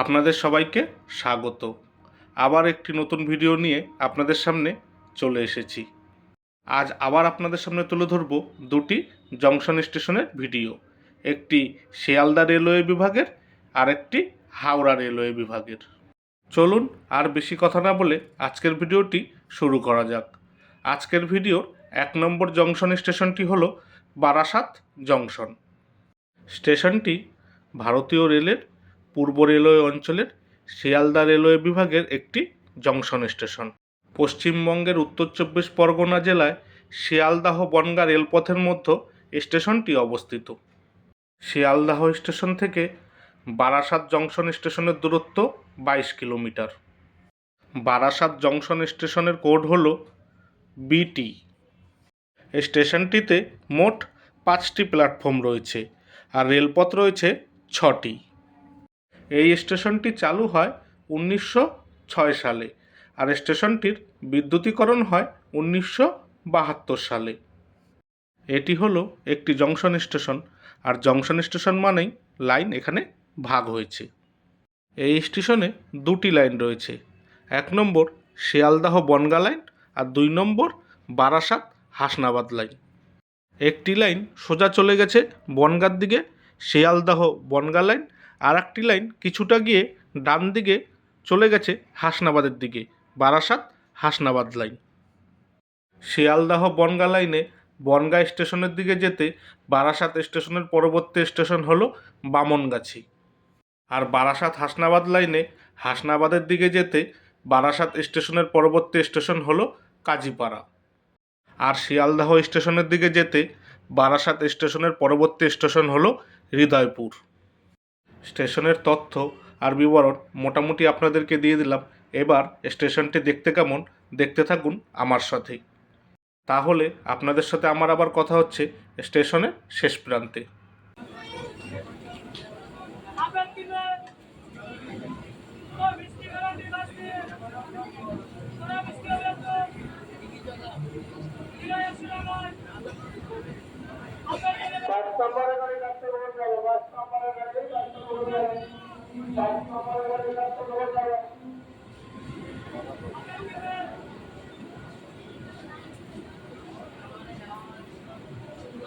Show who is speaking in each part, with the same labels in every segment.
Speaker 1: আপনাদের সবাইকে স্বাগত। আবার একটি নতুন ভিডিও নিয়ে আপনাদের সামনে চলে এসেছি। আজ আবার আপনাদের সামনে তুলে ধরব দুটি জংশন স্টেশনের ভিডিও। একটি শিয়ালদা রেলওয়ে বিভাগের আর একটি হাওড়া রেলওয়ে বিভাগের। চলুন আর বেশি কথা না বলে আজকের ভিডিওটি শুরু করা যাক। আজকের ভিডিওর এক নম্বর জংশন স্টেশনটি হল বারাসাত জংশন। স্টেশনটি ভারতীয় রেলের পূর্ব রেলওয়ে অঞ্চলের শিয়ালদা রেলওয়ে বিভাগের একটি জংশন স্টেশন। পশ্চিমবঙ্গের উত্তর চব্বিশ পরগনা জেলায় শিয়ালদাহ বনগা রেলপথের মধ্যে স্টেশনটি অবস্থিত। শিয়ালদাহ স্টেশন থেকে বারাসাত জংশন স্টেশনের দূরত্ব বাইশ কিলোমিটার। বারাসাত জংশন স্টেশনের কোড হল বিটি। স্টেশনটিতে মোট পাঁচটি প্ল্যাটফর্ম রয়েছে আর রেলপথ রয়েছে ছটি। এই স্টেশনটি চালু হয় উনিশশো ছয় সালে আর স্টেশনটির বিদ্যুতীকরণ হয় উনিশশো বাহাত্তর সালে। এটি হলো একটি জংশন স্টেশন আর জংশন স্টেশন মানেই লাইন এখানে ভাগ হয়েছে। এই স্টেশনে দুটি লাইন রয়েছে, এক নম্বর শিয়ালদাহ বনগা লাইন আর দুই নম্বর বারাসাত হাসনাবাদ লাইন। একটি লাইন সোজা চলে গেছে বনগার দিকে, শিয়ালদাহ বনগা লাইন আর একটি লাইন কিছুটা গিয়ে ডান দিকে চলে গেছে হাসনাবাদের দিকে, বারাসাত হাসনাবাদ লাইন। শিয়ালদাহ বনগা লাইনে বনগা স্টেশনের দিকে যেতে বারাসাত স্টেশনের পরবর্তী স্টেশন হলো বামনগাছি। আর বারাসাত হাসনাবাদ লাইনে হাসনাবাদের দিকে যেতে বারাসাত স্টেশনের পরবর্তী স্টেশন হলো কাজীপাড়া। আর শিয়ালদাহ স্টেশনের দিকে যেতে বারাসাত স্টেশনের পরবর্তী স্টেশন হলো হৃদয়পুর। স্টেশনের তথ্য আর বিবরণ মোটামুটি আপনাদেরকে দিয়ে দিলাম। এবার স্টেশনটি দেখতে কেমন দেখতে থাকুন আমার সাথে। তাহলে আপনাদের সাথে আমার আবার কথা হচ্ছে স্টেশনের শেষ প্রান্তে।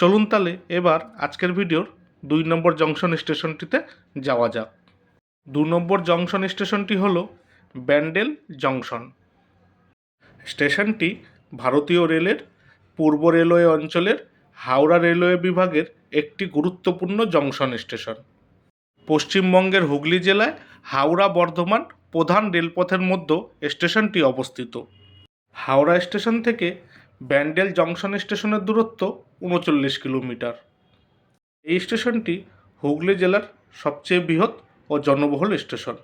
Speaker 1: চলুন তাহলে এবার আজকের ভিডিওর দুই নম্বর জংশন স্টেশনটিতে যাওয়া যাক। দু নম্বর জংশন স্টেশনটি হল ব্যান্ডেল জংশন। স্টেশনটি ভারতীয় রেলের পূর্ব রেলওয়ে অঞ্চলের হাওড়া রেলওয়ে বিভাগের একটি গুরুত্বপূর্ণ জংশন স্টেশন। পশ্চিমবঙ্গের হুগলি জেলায় হাওড়া বর্ধমান প্রধান রেলপথের মধ্যে স্টেশনটি অবস্থিত। হাওড়া স্টেশন থেকে ব্যান্ডেল জংশন স্টেশনের দূরত্ব উনচল্লিশ কিলোমিটার। এই স্টেশনটি হুগলি জেলার সবচেয়ে বৃহৎ ও জনবহুল স্টেশন।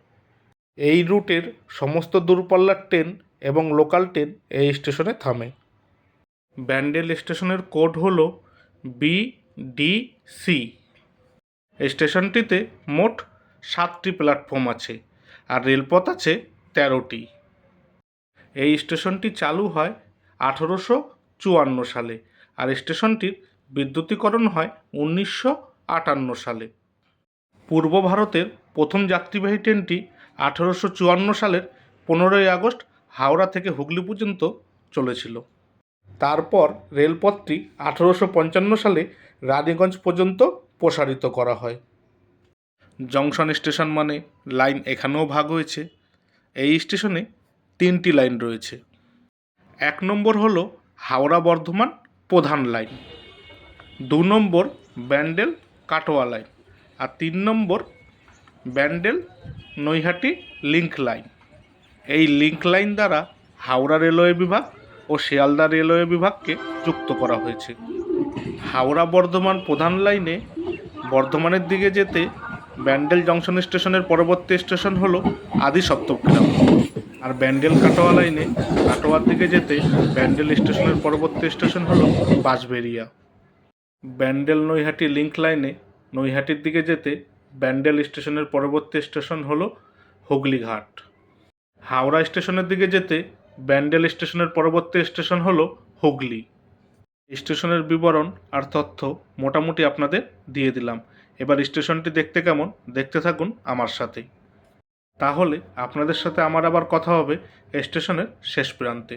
Speaker 1: এই রুটের সমস্ত দূরপাল্লার ট্রেন এবং লোকাল ট্রেন এই স্টেশনে থামে। ব্যান্ডেল স্টেশনের কোড হল বিডিসি স্টেশনটিতে মোট সাতটি প্ল্যাটফর্ম আছে আর রেলপথ আছে তেরোটি। এই স্টেশনটি চালু হয় আঠেরোশো চুয়ান্ন সালে আর স্টেশনটির বিদ্যুতীকরণ হয় উনিশশো আটান্ন সালে। পূর্ব ভারতের প্রথম যাত্রীবাহী ট্রেনটি আঠেরোশো চুয়ান্ন সালের পনেরোই আগস্ট হাওড়া থেকে হুগলি পর্যন্ত চলেছিল। তারপর রেলপথটি আঠেরোশো পঞ্চান্ন সালে রানীগঞ্জ পর্যন্ত প্রসারিত করা হয়। জংশন স্টেশন মানে লাইন এখানেও ভাগ হয়েছে। এই স্টেশনে তিনটি লাইন রয়েছে। এক নম্বর হলো হাওড়া বর্ধমান প্রধান লাইন। দু নম্বর ব্যান্ডেল কাটোয়া লাইন আর তিন নম্বর ব্যান্ডেল নৈহাটি লিঙ্ক লাইন। এই লিঙ্ক লাইন দ্বারা হাওড়া রেলওয়ে বিভাগ ও শিয়ালদা রেলওয়ে বিভাগকে যুক্ত করা হয়েছে। হাওড়া বর্ধমান প্রধান লাইনে বর্ধমানের দিকে যেতে ব্যান্ডেল জংশন স্টেশনের পরবর্তী স্টেশন হলো আদি সপ্তগ্রাম আর ব্যান্ডেল কাটোয়া লাইনে কাটোয়ার দিকে যেতে ব্যান্ডেল স্টেশনের পরবর্তী স্টেশন হলো বাঁশবেরিয়া ব্যান্ডেল নৈহাটি লিঙ্ক লাইনে নৈহাটির দিকে যেতে ব্যান্ডেল স্টেশনের পরবর্তী স্টেশন হলো হুগলিঘাট। হাওড়া স্টেশনের দিকে যেতে ব্যান্ডেল স্টেশনের পরবর্তী স্টেশন হলো হুগলি। স্টেশনের বিবরণ আর তথ্য মোটামুটি আপনাদের দিয়ে দিলাম। এবার স্টেশনটি দেখতে কেমন, দেখতে থাকুন আমার সাথে তাহলে আপনাদের সাথে আমার আবার কথা হবে স্টেশনের শেষ প্রান্তে।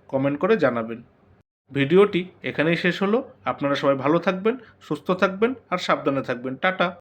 Speaker 1: কমেন্ট করে জানাবেন। ভিডিওটি এখানেই শেষ হলো। আপনারা সবাই ভালো থাকবেন, সুস্থ থাকবেন আর সাবধানে থাকবেন। টাটা!